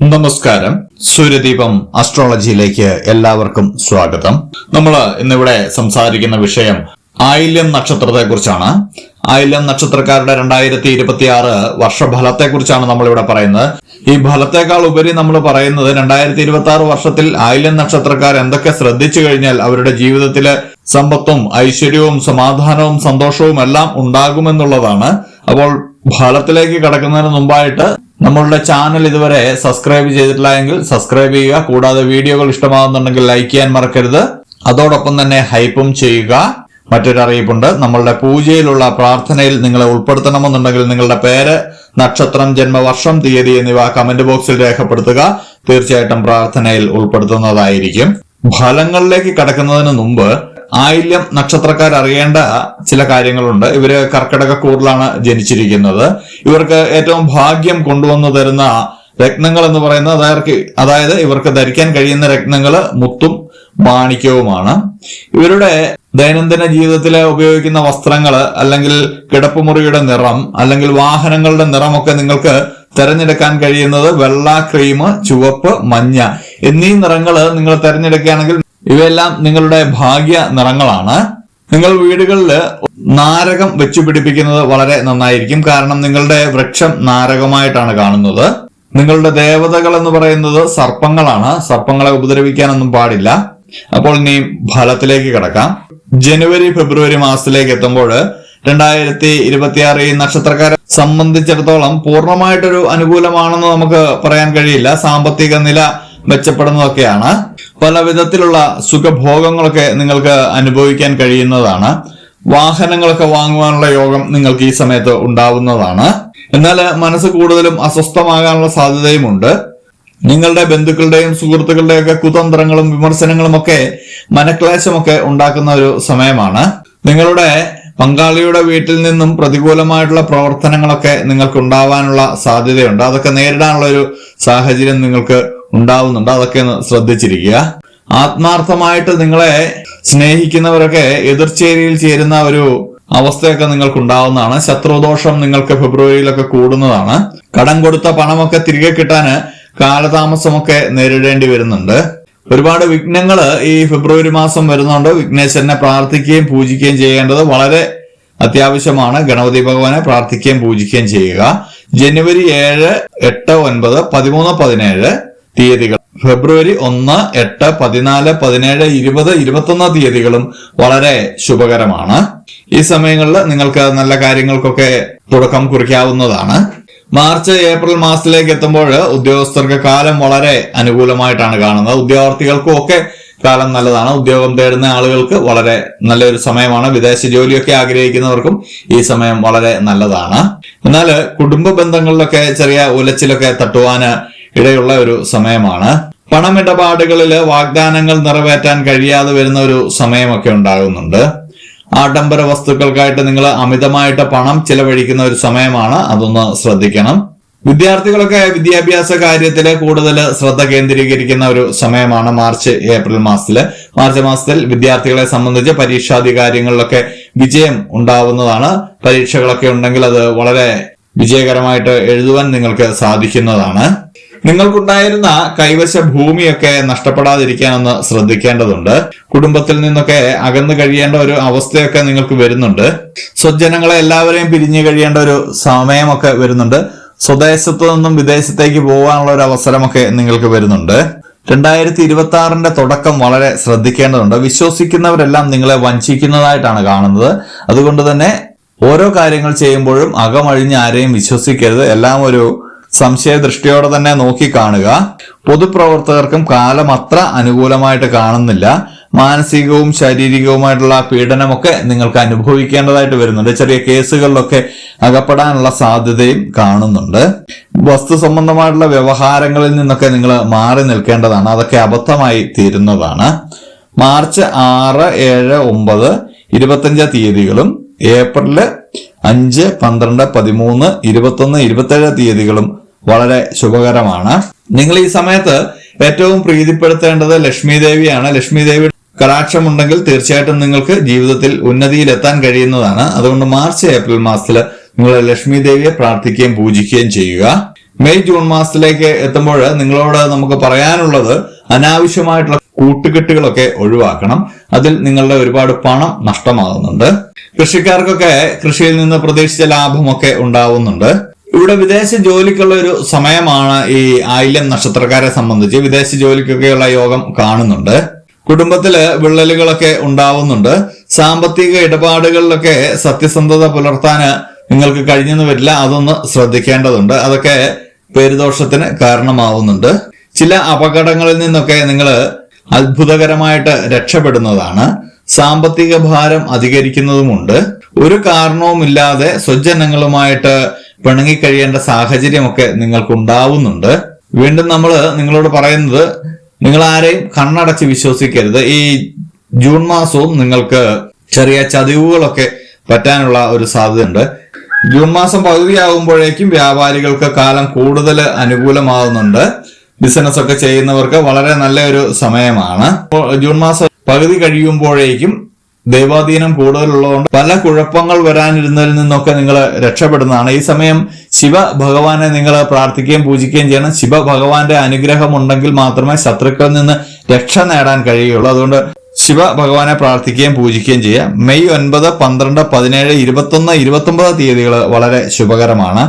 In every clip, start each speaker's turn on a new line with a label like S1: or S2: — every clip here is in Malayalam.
S1: നമസ്കാരം. സൂര്യദീപം അസ്ട്രോളജിയിലേക്ക് എല്ലാവർക്കും സ്വാഗതം. നമ്മൾ ഇന്നിവിടെ സംസാരിക്കുന്ന വിഷയം ആയില്യം നക്ഷത്രത്തെ കുറിച്ചാണ് ആയില്യം നക്ഷത്രക്കാരുടെ രണ്ടായിരത്തി ഇരുപത്തി ആറ് വർഷഫലത്തെ കുറിച്ചാണ് നമ്മളിവിടെ പറയുന്നത്. ഈ ഫലത്തെക്കാൾ ഉപരി നമ്മൾ പറയുന്നത് രണ്ടായിരത്തി ഇരുപത്തി ആറ് വർഷത്തിൽ ആയില്യം നക്ഷത്രക്കാർ എന്തൊക്കെ ശ്രദ്ധിച്ചു കഴിഞ്ഞാൽ അവരുടെ ജീവിതത്തിൽ സമ്പത്തും ഐശ്വര്യവും സമാധാനവും സന്തോഷവും എല്ലാം ഉണ്ടാകുമെന്നുള്ളതാണ്. അപ്പോൾ ഫലത്തിലേക്ക് കടക്കുന്നതിന് മുമ്പായിട്ട് നമ്മളുടെ ചാനൽ ഇതുവരെ സബ്സ്ക്രൈബ് ചെയ്തിട്ടില്ല എങ്കിൽ സബ്സ്ക്രൈബ് ചെയ്യുക. കൂടാതെ വീഡിയോകൾ ഇഷ്ടമാകുന്നുണ്ടെങ്കിൽ ലൈക്ക് ചെയ്യാൻ മറക്കരുത്. അതോടൊപ്പം തന്നെ ഹൈപ്പും ചെയ്യുക. മറ്റൊരു അറിയിപ്പുണ്ട്. നമ്മളുടെ പൂജയിലുള്ള പ്രാർത്ഥനയിൽ നിങ്ങളെ ഉൾപ്പെടുത്തണമെന്നുണ്ടെങ്കിൽ നിങ്ങളുടെ പേര് നക്ഷത്രം ജന്മവർഷം തീയതി എന്നിവ കമന്റ് ബോക്സിൽ രേഖപ്പെടുത്തുക. തീർച്ചയായിട്ടും പ്രാർത്ഥനയിൽ ഉൾപ്പെടുത്തുന്നതായിരിക്കും. ഫലങ്ങളിലേക്ക് കടക്കുന്നതിന് മുമ്പ് ആയില്യം നക്ഷത്രക്കാർ അറിയേണ്ട ചില കാര്യങ്ങളുണ്ട്. ഇവർ കർക്കിടക കൂറിലാണ് ജനിച്ചിരിക്കുന്നത്. ഇവർക്ക് ഏറ്റവും ഭാഗ്യം കൊണ്ടുവന്നു തരുന്ന രത്നങ്ങൾ എന്ന് പറയുന്നത് അതായത് അതായത് ഇവർക്ക് ധരിക്കാൻ കഴിയുന്ന രത്നങ്ങൾ മുത്തും മാണിക്യവുമാണ്. ഇവരുടെ ദൈനംദിന ജീവിതത്തിൽ ഉപയോഗിക്കുന്ന വസ്ത്രങ്ങൾ അല്ലെങ്കിൽ കിടപ്പുമുറിയുടെ നിറം അല്ലെങ്കിൽ വാഹനങ്ങളുടെ നിറമൊക്കെ നിങ്ങൾക്ക് തിരഞ്ഞെടുക്കാൻ കഴിയുന്നത് വെള്ള ക്രീം ചുവപ്പ് മഞ്ഞ എന്നീ നിറങ്ങൾ നിങ്ങൾ തിരഞ്ഞെടുക്കുകയാണെങ്കിൽ ഇവയെല്ലാം നിങ്ങളുടെ ഭാഗ്യ നിറങ്ങളാണ്. നിങ്ങൾ വീടുകളിൽ നാരകം വെച്ചു പിടിപ്പിക്കുന്നത് വളരെ നന്നായിരിക്കും. കാരണം നിങ്ങളുടെ വൃക്ഷം നാരകമായിട്ടാണ് കാണുന്നത്. നിങ്ങളുടെ ദേവതകൾ എന്ന് പറയുന്നത് സർപ്പങ്ങളാണ്. സർപ്പങ്ങളെ ഉപദ്രവിക്കാനൊന്നും പാടില്ല. അപ്പോൾ നീ ഫലത്തിലേക്ക് കിടക്കാം. ജനുവരി ഫെബ്രുവരി മാസത്തിലേക്ക് എത്തുമ്പോൾ രണ്ടായിരത്തി ഇരുപത്തിയാറ് ഈ നക്ഷത്രക്കാരെ സംബന്ധിച്ചിടത്തോളം പൂർണമായിട്ടൊരു അനുകൂലമാണെന്ന് നമുക്ക് പറയാൻ കഴിയില്ല. സാമ്പത്തിക നില മെച്ചപ്പെടുന്നതൊക്കെയാണ്. പല വിധത്തിലുള്ള സുഖഭോഗങ്ങളൊക്കെ നിങ്ങൾക്ക് അനുഭവിക്കാൻ കഴിയുന്നതാണ്. വാഹനങ്ങളൊക്കെ വാങ്ങുവാനുള്ള യോഗം നിങ്ങൾക്ക് ഈ സമയത്ത് ഉണ്ടാവുന്നതാണ്. എന്നാൽ മനസ്സ് കൂടുതലും അസ്വസ്ഥമാകാനുള്ള സാധ്യതയുമുണ്ട്. നിങ്ങളുടെ ബന്ധുക്കളുടെയും സുഹൃത്തുക്കളുടെയും ഒക്കെ കുതന്ത്രങ്ങളും വിമർശനങ്ങളും ഒക്കെ മനക്ലേശമൊക്കെ ഉണ്ടാക്കുന്ന ഒരു സമയമാണ്. നിങ്ങളുടെ പങ്കാളിയുടെ വീട്ടിൽ നിന്നും പ്രതികൂലമായിട്ടുള്ള പ്രവർത്തനങ്ങളൊക്കെ നിങ്ങൾക്ക് ഉണ്ടാവാനുള്ള സാധ്യതയുണ്ട്. അതൊക്കെ നേരിടാനുള്ള ഒരു സാഹചര്യം നിങ്ങൾക്ക് ഉണ്ടാവുന്നുണ്ട്. അതൊക്കെ ഒന്ന് ശ്രദ്ധിച്ചിരിക്കുക. ആത്മാർത്ഥമായിട്ട് നിങ്ങളെ സ്നേഹിക്കുന്നവരൊക്കെ എതിർചേരിയിൽ ചേരുന്ന ഒരു അവസ്ഥയൊക്കെ നിങ്ങൾക്ക് ഉണ്ടാവുന്നതാണ് ശത്രുദോഷം നിങ്ങൾക്ക് ഫെബ്രുവരിയിലൊക്കെ കൂടുന്നതാണ്. കടം കൊടുത്ത പണമൊക്കെ തിരികെ കിട്ടാന് കാലതാമസമൊക്കെ നേരിടേണ്ടി വരുന്നുണ്ട്. ഒരുപാട് വിഘ്നങ്ങൾ ഈ ഫെബ്രുവരി മാസം വരുന്നുണ്ട്. വിഘ്നേശ്വരനെ പ്രാർത്ഥിക്കുകയും പൂജിക്കുകയും ചെയ്യേണ്ടത് വളരെ അത്യാവശ്യമാണ്. ഗണപതി ഭഗവാനെ പ്രാർത്ഥിക്കുകയും പൂജിക്കുകയും ചെയ്യുക. ജനുവരി ഏഴ് എട്ട് ഒൻപത് പതിമൂന്ന് പതിനേഴ് തീയതികൾ. ഫെബ്രുവരി ഒന്ന് എട്ട് പതിനാല് പതിനേഴ് ഇരുപത് ഇരുപത്തൊന്ന് തീയതികളും വളരെ ശുഭകരമാണ്. ഈ സമയങ്ങളിൽ നിങ്ങൾക്ക് നല്ല കാര്യങ്ങൾക്കൊക്കെ തുടക്കം കുറിക്കാവുന്നതാണ്. മാർച്ച് ഏപ്രിൽ മാസത്തിലേക്ക് എത്തുമ്പോൾ ഉദ്യോഗസ്ഥർക്ക് കാലം വളരെ അനുകൂലമായിട്ടാണ് കാണുന്നത്. ഉദ്യോഗാർത്ഥികൾക്കും ഒക്കെ കാലം നല്ലതാണ്. ഉദ്യോഗം തേടുന്ന ആളുകൾക്ക് വളരെ നല്ലൊരു സമയമാണ്. വിദേശ ജോലിയൊക്കെ ആഗ്രഹിക്കുന്നവർക്കും ഈ സമയം വളരെ നല്ലതാണ്. എന്നാൽ കുടുംബ ബന്ധങ്ങളിലൊക്കെ ചെറിയ ഉലച്ചിലൊക്കെ തട്ടുവാന് ഇടയുള്ള ഒരു സമയമാണ്. പണമിടപാടുകളിൽ വാഗ്ദാനങ്ങൾ നിറവേറ്റാൻ കഴിയാതെ വരുന്ന ഒരു സമയമൊക്കെ ഉണ്ടാകുന്നുണ്ട്. ആഡംബര വസ്തുക്കൾക്കായിട്ട് നിങ്ങൾ അമിതമായിട്ട് പണം ചിലവഴിക്കുന്ന ഒരു സമയമാണ്. അതൊന്ന് ശ്രദ്ധിക്കണം. വിദ്യാർത്ഥികളൊക്കെ വിദ്യാഭ്യാസ കാര്യത്തിൽ കൂടുതൽ ശ്രദ്ധ കേന്ദ്രീകരിക്കുന്ന ഒരു സമയമാണ് മാർച്ച് ഏപ്രിൽ മാസത്തിൽ. മാർച്ച് മാസത്തിൽ വിദ്യാർത്ഥികളെ സംബന്ധിച്ച് പരീക്ഷാദി കാര്യങ്ങളിലൊക്കെ വിജയം ഉണ്ടാവുന്നതാണ്. പരീക്ഷകളൊക്കെ ഉണ്ടെങ്കിൽ അത് വളരെ വിജയകരമായിട്ട് എഴുതുവാൻ നിങ്ങൾക്ക് സാധിക്കുന്നതാണ്. നിങ്ങൾക്കുണ്ടായിരുന്ന കൈവശ ഭൂമിയൊക്കെ നഷ്ടപ്പെടാതിരിക്കാനൊന്ന് ശ്രദ്ധിക്കേണ്ടതുണ്ട്. കുടുംബത്തിൽ നിന്നൊക്കെ അകന്നു കഴിയേണ്ട ഒരു അവസ്ഥയൊക്കെ നിങ്ങൾക്ക് വരുന്നുണ്ട്. സ്വജനങ്ങളെ എല്ലാവരെയും പിരിഞ്ഞു കഴിയേണ്ട ഒരു സമയമൊക്കെ വരുന്നുണ്ട്. സ്വദേശത്തു നിന്നും വിദേശത്തേക്ക് പോകാനുള്ള ഒരു അവസരമൊക്കെ നിങ്ങൾക്ക് വരുന്നുണ്ട്. രണ്ടായിരത്തി ഇരുപത്തി ആറിന്റെ തുടക്കം വളരെ ശ്രദ്ധിക്കേണ്ടതുണ്ട്. വിശ്വസിക്കുന്നവരെല്ലാം നിങ്ങളെ വഞ്ചിക്കുന്നതായിട്ടാണ് കാണുന്നത്. അതുകൊണ്ട് തന്നെ ഓരോ കാര്യങ്ങൾ ചെയ്യുമ്പോഴും അകമഴിഞ്ഞ് ആരെയും വിശ്വസിക്കരുത്. എല്ലാം ഒരു സംശയദൃഷ്ടിയോടെ തന്നെ നോക്കി കാണുക പൊതുപ്രവർത്തകർക്കും കാലം അത്ര അനുകൂലമായിട്ട് കാണുന്നില്ല. മാനസികവും ശാരീരികവുമായിട്ടുള്ള പീഡനമൊക്കെ നിങ്ങൾക്ക് അനുഭവിക്കേണ്ടതായിട്ട് വരുന്നുണ്ട്. ചെറിയ കേസുകളിലൊക്കെ അകപ്പെടാനുള്ള സാധ്യതയും കാണുന്നുണ്ട്. വസ്തു സംബന്ധമായിട്ടുള്ള വ്യവഹാരങ്ങളിൽ നിന്നൊക്കെ നിങ്ങൾ മാറി നിൽക്കേണ്ടതാണ്. അതൊക്കെ അബദ്ധമായി തീരുന്നതാണ്. മാർച്ച് ആറ് ഏഴ് ഒമ്പത് ഇരുപത്തഞ്ച് തീയതികളും ഏപ്രിൽ അഞ്ച് പന്ത്രണ്ട് പതിമൂന്ന് ഇരുപത്തൊന്ന് ഇരുപത്തേഴ് തീയതികളും വളരെ ശുഭകരമാണ്. നിങ്ങൾ ഈ സമയത്ത് ഏറ്റവും പ്രീതിപ്പെടുത്തേണ്ടത് ലക്ഷ്മി ദേവിയാണ് ലക്ഷ്മി ദേവി കടാക്ഷമുണ്ടെങ്കിൽ തീർച്ചയായിട്ടും നിങ്ങൾക്ക് ജീവിതത്തിൽ ഉന്നതിയിൽ എത്താൻ കഴിയുന്നതാണ്. അതുകൊണ്ട് മാർച്ച് ഏപ്രിൽ മാസത്തിൽ നിങ്ങൾ ലക്ഷ്മി ദേവിയെ പ്രാർത്ഥിക്കുകയും പൂജിക്കുകയും ചെയ്യുക. മെയ് ജൂൺ മാസത്തിലേക്ക് എത്തുമ്പോൾ നിങ്ങളോട് നമുക്ക് പറയാനുള്ളത് അനാവശ്യമായിട്ടുള്ള കൂട്ടുകെട്ടുകളൊക്കെ ഒഴിവാക്കണം. അതിൽ നിങ്ങളുടെ ഒരുപാട് പണം നഷ്ടമാകുന്നുണ്ട്. കൃഷിക്കാർക്കൊക്കെ കൃഷിയിൽ നിന്ന് പ്രതീക്ഷിച്ച ലാഭമൊക്കെ ഉണ്ടാവുന്നുണ്ട്. ഇവിടെ വിദേശ ജോലിക്കുള്ള ഒരു സമയമാണ് ഈ ആയില്യം നക്ഷത്രക്കാരെ സംബന്ധിച്ച്. വിദേശ ജോലിക്കൊക്കെയുള്ള യോഗം കാണുന്നുണ്ട്. കുടുംബത്തിൽ വിള്ളലുകളൊക്കെ ഉണ്ടാവുന്നുണ്ട്. സാമ്പത്തിക ഇടപാടുകളിലൊക്കെ സത്യസന്ധത പുലർത്താൻ നിങ്ങൾക്ക് കഴിഞ്ഞെന്ന് വരില്ല. അതൊന്ന് ശ്രദ്ധിക്കേണ്ടതുണ്ട്. അതൊക്കെ പേരുദോഷത്തിന് കാരണമാവുന്നുണ്ട്. ചില അപകടങ്ങളിൽ നിന്നൊക്കെ നിങ്ങൾ അത്ഭുതകരമായിട്ട് രക്ഷപ്പെടുന്നതാണ്. സാമ്പത്തിക ഭാരം അധികരിക്കുന്നതുമുണ്ട്. ഒരു കാരണവുമില്ലാതെ സ്വജനങ്ങളുമായിട്ട് പിണങ്ങിക്കഴിയേണ്ട സാഹചര്യമൊക്കെ നിങ്ങൾക്ക് ഉണ്ടാവുന്നുണ്ട് വീണ്ടും നമ്മൾ നിങ്ങളോട് പറയുന്നത് നിങ്ങൾ ആരെയും കണ്ണടച്ച് വിശ്വസിക്കരുത്. ഈ ജൂൺ മാസവും നിങ്ങൾക്ക് ചെറിയ ചതിവുകളൊക്കെ പറ്റാനുള്ള ഒരു സാധ്യതയുണ്ട്. ജൂൺ മാസം പകുതിയാകുമ്പോഴേക്കും വ്യാപാരികൾക്ക് കാലം കൂടുതൽ അനുകൂലമാകുന്നുണ്ട്. ബിസിനസ് ഒക്കെ ചെയ്യുന്നവർക്ക് വളരെ നല്ല ഒരു സമയമാണ് ജൂൺ മാസം പകുതി കഴിയുമ്പോഴേക്കും ദൈവാധീനം കൂടുതലുള്ളതുകൊണ്ട് പല കുഴപ്പങ്ങൾ വരാനിരുന്നതിൽ നിന്നൊക്കെ നിങ്ങൾ രക്ഷപ്പെടുന്നതാണ്. ഈ സമയം ശിവ ഭഗവാനെ നിങ്ങൾ പ്രാർത്ഥിക്കുകയും പൂജിക്കുകയും ചെയ്യണം. ശിവ ഭഗവാന്റെ അനുഗ്രഹം ഉണ്ടെങ്കിൽ മാത്രമേ ശത്രുക്കളിൽ നിന്ന് രക്ഷ നേടാൻ കഴിയുള്ളൂ അതുകൊണ്ട് ശിവ ഭഗവാനെ പ്രാർത്ഥിക്കുകയും പൂജിക്കുകയും ചെയ്യാം മെയ് ഒൻപത് പന്ത്രണ്ട് പതിനേഴ് ഇരുപത്തൊന്ന് ഇരുപത്തൊമ്പത് തീയതികൾ വളരെ ശുഭകരമാണ്.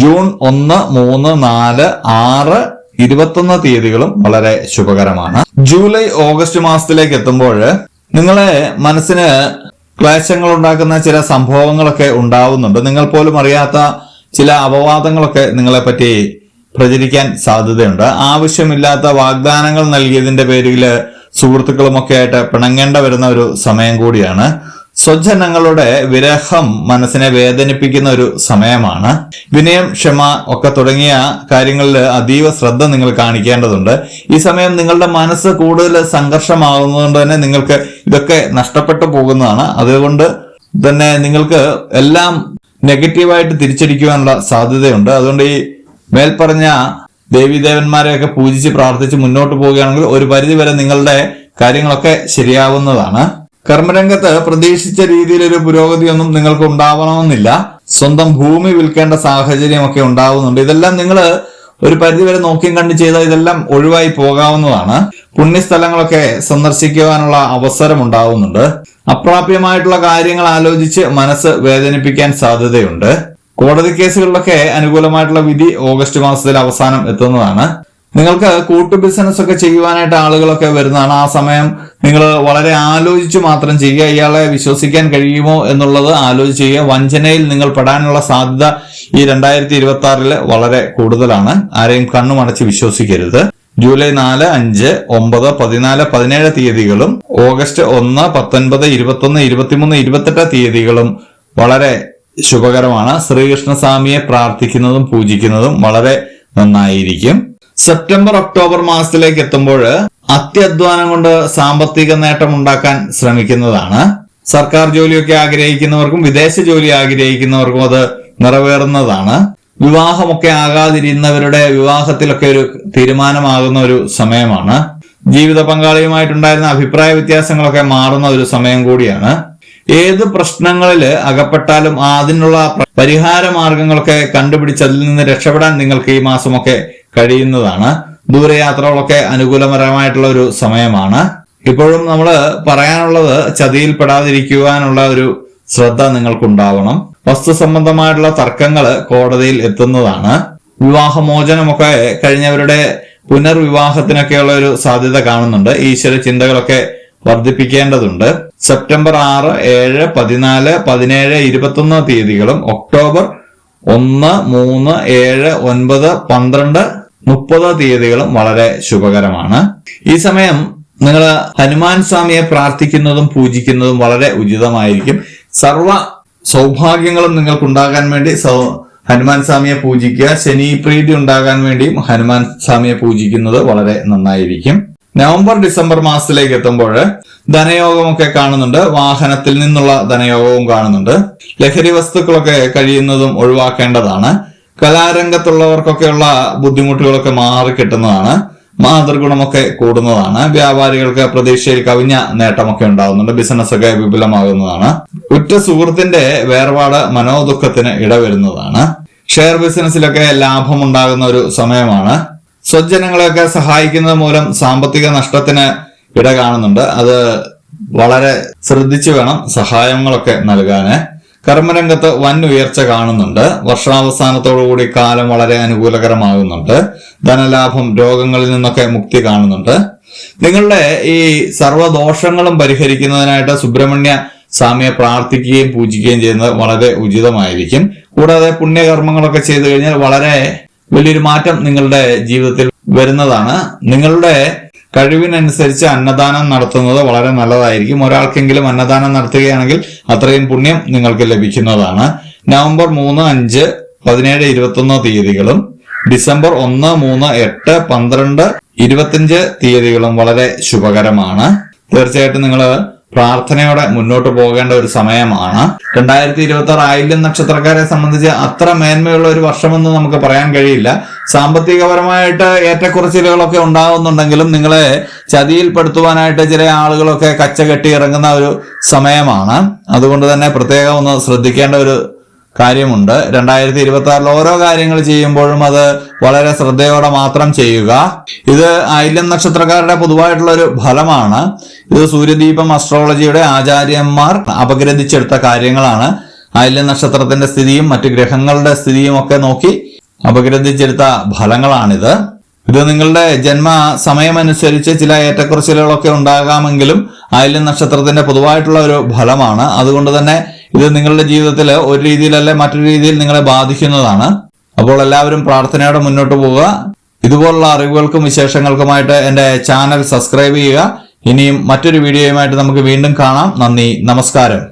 S1: ജൂൺ ഒന്ന് മൂന്ന് നാല് ആറ് ഇരുപത്തൊന്ന് തീയതികളും വളരെ ശുഭകരമാണ്. ജൂലൈ ഓഗസ്റ്റ് മാസത്തിലേക്ക് എത്തുമ്പോൾ നിങ്ങളെ മനസ്സിന് ക്ലേശങ്ങൾ ഉണ്ടാക്കുന്ന ചില സംഭവങ്ങളൊക്കെ ഉണ്ടാവുന്നുണ്ട്. നിങ്ങൾ പോലും അറിയാത്ത ചില അപവാദങ്ങളൊക്കെ നിങ്ങളെ പറ്റി പ്രചരിക്കാൻ സാധ്യതയുണ്ട്. ആവശ്യമില്ലാത്ത വാഗ്ദാനങ്ങൾ നൽകിയതിന്റെ പേരിൽ സുഹൃത്തുക്കളുമൊക്കെ ആയിട്ട് പിണങ്ങേണ്ട വരുന്ന ഒരു സമയം കൂടിയാണ്. സ്വജനങ്ങളുടെ വിരഹം മനസ്സിനെ വേദനിപ്പിക്കുന്ന ഒരു സമയമാണ്. വിനയം ക്ഷമ ഒക്കെ തുടങ്ങിയ കാര്യങ്ങളിൽ അതീവ ശ്രദ്ധ നിങ്ങൾ കാണിക്കേണ്ടതുണ്ട്. ഈ സമയം നിങ്ങളുടെ മനസ്സ് കൂടുതൽ സംഘർഷമാകുന്നതുകൊണ്ട് തന്നെ നിങ്ങൾക്ക് ഇതൊക്കെ നഷ്ടപ്പെട്ടു പോകുന്നതാണ്. അതുകൊണ്ട് തന്നെ നിങ്ങൾക്ക് എല്ലാം നെഗറ്റീവായിട്ട് തിരിച്ചടിക്കുവാനുള്ള സാധ്യതയുണ്ട്. അതുകൊണ്ട് ഈ മേൽപ്പറഞ്ഞ ദേവീദേവന്മാരെയൊക്കെ പൂജിച്ച് പ്രാർത്ഥിച്ച് മുന്നോട്ട് പോവുകയാണെങ്കിൽ ഒരു പരിധി വരെ നിങ്ങളുടെ കാര്യങ്ങളൊക്കെ ശരിയാവുന്നതാണ്. കർമ്മരംഗത്ത് പ്രതീക്ഷിച്ച രീതിയിൽ ഒരു പുരോഗതിയൊന്നും നിങ്ങൾക്ക് ഉണ്ടാവണമെന്നില്ല. സ്വന്തം ഭൂമി വിൽക്കേണ്ട സാഹചര്യമൊക്കെ ഉണ്ടാവുന്നുണ്ട്. ഇതെല്ലാം നിങ്ങൾ ഒരു പരിധിവരെ നോക്കിയും കണ്ട് ചെയ്താൽ ഇതെല്ലാം ഒഴിവായി പോകാവുന്നതാണ്. പുണ്യസ്ഥലങ്ങളൊക്കെ സന്ദർശിക്കുവാനുള്ള അവസരം ഉണ്ടാവുന്നുണ്ട്. അപ്രാപ്യമായിട്ടുള്ള കാര്യങ്ങൾ ആലോചിച്ച് മനസ്സ് വേദനിപ്പിക്കാൻ സാധ്യതയുണ്ട്. കോടതി കേസുകളിലൊക്കെ അനുകൂലമായിട്ടുള്ള വിധി ഓഗസ്റ്റ് മാസത്തിൽ അവസാനം എത്തുന്നതാണ്. നിങ്ങൾക്ക് കൂട്ടു ബിസിനസ് ഒക്കെ ചെയ്യുവാനായിട്ട് ആളുകളൊക്കെ വരുന്നതാണ്. ആ സമയം നിങ്ങൾ വളരെ ആലോചിച്ച് മാത്രം ചെയ്യുക. ഇയാളെ വിശ്വസിക്കാൻ കഴിയുമോ എന്നുള്ളത് ആലോചിച്ച് ചെയ്യുക. വഞ്ചനയിൽ നിങ്ങൾ പെടാനുള്ള സാധ്യത ഈ രണ്ടായിരത്തി ഇരുപത്തി ആറിൽ വളരെ കൂടുതലാണ്. ആരെയും കണ്ണുമടച്ച് വിശ്വസിക്കരുത്. ജൂലൈ നാല് അഞ്ച് ഒമ്പത് പതിനാല് പതിനേഴ് തീയതികളും ഓഗസ്റ്റ് ഒന്ന് പത്തൊൻപത് ഇരുപത്തൊന്ന് ഇരുപത്തിമൂന്ന് ഇരുപത്തെട്ട് തീയതികളും വളരെ ശുഭകരമാണ്. ശ്രീകൃഷ്ണസ്വാമിയെ പ്രാർത്ഥിക്കുന്നതും പൂജിക്കുന്നതും വളരെ നന്നായിരിക്കും. സെപ്റ്റംബർ ഒക്ടോബർ മാസത്തിലേക്ക് എത്തുമ്പോൾ അത്യധ്വാനം കൊണ്ട് സാമ്പത്തിക നേട്ടം ഉണ്ടാക്കാൻ ശ്രമിക്കുന്നതാണ്. സർക്കാർ ജോലിയൊക്കെ ആഗ്രഹിക്കുന്നവർക്കും വിദേശ ജോലി ആഗ്രഹിക്കുന്നവർക്കും അത് നിറവേറുന്നതാണ്. വിവാഹമൊക്കെ ആകാതിരുന്നവരുടെ വിവാഹത്തിലൊക്കെ ഒരു തീരുമാനമാകുന്ന ഒരു സമയമാണ്. ജീവിത പങ്കാളിയുമായിട്ടുണ്ടായിരുന്ന അഭിപ്രായ വ്യത്യാസങ്ങളൊക്കെ മാറുന്ന ഒരു സമയം കൂടിയാണ്. ഏത് പ്രശ്നങ്ങളിൽ അകപ്പെട്ടാലും അതിനുള്ള പ്ര- പരിഹാര മാർഗങ്ങളൊക്കെ കണ്ടുപിടിച്ച് അതിൽ നിന്ന് രക്ഷപ്പെടാൻ നിങ്ങൾക്ക് ഈ മാസമൊക്കെ കഴിയുന്നതാണ്. ദൂരയാത്രകളൊക്കെ അനുകൂലപരമായിട്ടുള്ള ഒരു സമയമാണ്. ഇപ്പോഴും നമ്മൾ പറയാനുള്ളത് ചതിയിൽപ്പെടാതിരിക്കുവാനുള്ള ഒരു ശ്രദ്ധ നിങ്ങൾക്കുണ്ടാവണം. വസ്തു സംബന്ധമായിട്ടുള്ള തർക്കങ്ങൾ കോടതിയിൽ എത്തുന്നതാണ്. വിവാഹമോചനമൊക്കെ കഴിഞ്ഞവരുടെ പുനർവിവാഹത്തിനൊക്കെയുള്ള ഒരു സാധ്യത കാണുന്നുണ്ട്. ഈശ്വര ചിന്തകളൊക്കെ വർദ്ധിപ്പിക്കേണ്ടതുണ്ട്. സെപ്റ്റംബർ ആറ് ഏഴ് പതിനാല് പതിനേഴ് ഇരുപത്തൊന്ന് തീയതികളും ഒക്ടോബർ ഒന്ന് മൂന്ന് ഏഴ് ഒൻപത് പന്ത്രണ്ട് മുപ്പത് തീയതികളും വളരെ ശുഭകരമാണ്. ഈ സമയം നിങ്ങൾ ഹനുമാൻ സ്വാമിയെ പ്രാർത്ഥിക്കുന്നതും പൂജിക്കുന്നതും വളരെ ഉചിതമായിരിക്കും. സർവ സൗഭാഗ്യങ്ങളും നിങ്ങൾക്കുണ്ടാകാൻ വേണ്ടി ഹനുമാൻ സ്വാമിയെ പൂജിക്കുക ശനി പ്രീതി ഉണ്ടാകാൻ വേണ്ടിയും ഹനുമാൻ സ്വാമിയെ പൂജിക്കുന്നത് വളരെ നന്നായിരിക്കും. നവംബർ ഡിസംബർ മാസത്തിലേക്ക് എത്തുമ്പോൾ ധനയോഗമൊക്കെ കാണുന്നുണ്ട്. വാഹനത്തിൽ നിന്നുള്ള ധനയോഗവും കാണുന്നുണ്ട്. ലഹരി വസ്തുക്കളൊക്കെ കഴിയുന്നതും ഒഴിവാക്കേണ്ടതാണ്. കലാരംഗത്തുള്ളവർക്കൊക്കെയുള്ള ബുദ്ധിമുട്ടുകളൊക്കെ മാറി കിട്ടുന്നതാണ്. മാതൃഗുണമൊക്കെ കൂടുന്നതാണ്. വ്യാപാരികൾക്ക് പ്രതീക്ഷയിൽ കവിഞ്ഞ നേട്ടമൊക്കെ ഉണ്ടാകുന്നുണ്ട് ബിസിനസ്സൊക്കെ വിപുലമാകുന്നതാണ്. ഉറ്റ സുഹൃത്തിന്റെ വേർപാട് മനോദുഃഖത്തിന് ഇടവരുന്നതാണ്. ഷെയർ ബിസിനസ്സിലൊക്കെ ലാഭം ഉണ്ടാകുന്ന ഒരു സമയമാണ്. സ്വജനങ്ങളെയൊക്കെ സഹായിക്കുന്നത് മൂലം സാമ്പത്തിക നഷ്ടത്തിന് ഇട കാണുന്നുണ്ട്. അത് വളരെ ശ്രദ്ധിച്ചു വേണം സഹായങ്ങളൊക്കെ നൽകാന്. കർമ്മരംഗത്ത് വൻ ഉയർച്ച കാണുന്നുണ്ട്. വർഷാവസാനത്തോടുകൂടി കാലം വളരെ അനുകൂലകരമാകുന്നുണ്ട്. ധനലാഭം രോഗങ്ങളിൽ നിന്നൊക്കെ മുക്തി കാണുന്നുണ്ട്. നിങ്ങളുടെ ഈ സർവദോഷങ്ങളും പരിഹരിക്കുന്നതിനായിട്ട് സുബ്രഹ്മണ്യ സ്വാമിയെ പ്രാർത്ഥിക്കുകയും പൂജിക്കുകയും ചെയ്യുന്നത് വളരെ ഉചിതമായിരിക്കും. കൂടാതെ പുണ്യകർമ്മങ്ങളൊക്കെ ചെയ്തു കഴിഞ്ഞാൽ വളരെ വലിയൊരു മാറ്റം നിങ്ങളുടെ ജീവിതത്തിൽ വരുന്നതാണ്. നിങ്ങളുടെ കഴിവിനനുസരിച്ച് അന്നദാനം നടത്തുന്നത് വളരെ നല്ലതായിരിക്കും. ഒരാൾക്കെങ്കിലും അന്നദാനം നടത്തുകയാണെങ്കിൽ അത്രയും പുണ്യം നിങ്ങൾക്ക് ലഭിക്കുന്നതാണ്. നവംബർ മൂന്ന് അഞ്ച് പതിനേഴ് ഇരുപത്തൊന്ന് തീയതികളും ഡിസംബർ ഒന്ന് മൂന്ന് എട്ട് പന്ത്രണ്ട് ഇരുപത്തിയഞ്ച് തീയതികളും വളരെ ശുഭകരമാണ്. തീർച്ചയായിട്ടും നിങ്ങൾ പ്രാർത്ഥനയോടെ മുന്നോട്ട് പോകേണ്ട ഒരു സമയമാണ്. രണ്ടായിരത്തി ഇരുപത്തി ആറ് ആയില്യം നക്ഷത്രക്കാരെ സംബന്ധിച്ച് അത്ര മേന്മയുള്ള ഒരു വർഷമെന്ന് നമുക്ക് പറയാൻ കഴിയില്ല. സാമ്പത്തികപരമായിട്ട് ഏറ്റക്കുറച്ചിലുകളൊക്കെ ഉണ്ടാകുന്നുണ്ടെങ്കിലും നിങ്ങളെ ചതിയിൽപ്പെടുത്തുവാനായിട്ട് ചില ആളുകളൊക്കെ കച്ച കെട്ടി ഇറങ്ങുന്ന ഒരു സമയമാണ്. അതുകൊണ്ട് തന്നെ പ്രത്യേകം ഒന്ന് ശ്രദ്ധിക്കേണ്ട ഒരു കാര്യമുണ്ട്. രണ്ടായിരത്തി ഇരുപത്തി ആറിൽ ഓരോ കാര്യങ്ങൾ ചെയ്യുമ്പോഴും അത് വളരെ ശ്രദ്ധയോടെ മാത്രം ചെയ്യുക. ഇത് ആയില്യം നക്ഷത്രക്കാരുടെ പൊതുവായിട്ടുള്ള ഒരു ഫലമാണ്. ഇത് സൂര്യദീപം അസ്ട്രോളജിയുടെ ആചാര്യന്മാർ അപഗ്രഥിച്ചെടുത്ത കാര്യങ്ങളാണ്. ആയില്യം നക്ഷത്രത്തിന്റെ സ്ഥിതിയും മറ്റു ഗ്രഹങ്ങളുടെ സ്ഥിതിയും ഒക്കെ നോക്കി അപഗ്രഥിച്ചെടുത്ത ഫലങ്ങളാണിത്. ഇത് നിങ്ങളുടെ ജന്മ സമയമനുസരിച്ച് ചില ഏറ്റക്കുറച്ചിലുകളൊക്കെ ഉണ്ടാകാമെങ്കിലും ആയില്യം നക്ഷത്രത്തിന്റെ പൊതുവായിട്ടുള്ള ഒരു ഫലമാണ്. അതുകൊണ്ട് തന്നെ ഇത് നിങ്ങളുടെ ജീവിതത്തിൽ ഒരു രീതിയിലല്ല മറ്റൊരു രീതിയിൽ നിങ്ങളെ ബാധിക്കുന്നതാണ്. അപ്പോൾ എല്ലാവരും പ്രാർത്ഥനയോടെ മുന്നോട്ട് പോവുക. ഇതുപോലുള്ള അറിവുകൾക്കും വിശേഷങ്ങൾക്കുമായിട്ട് എന്റെ ചാനൽ സബ്സ്ക്രൈബ് ചെയ്യുക. ഇനിയും മറ്റൊരു വീഡിയോയുമായിട്ട് നമുക്ക് വീണ്ടും കാണാം. നന്ദി. നമസ്കാരം.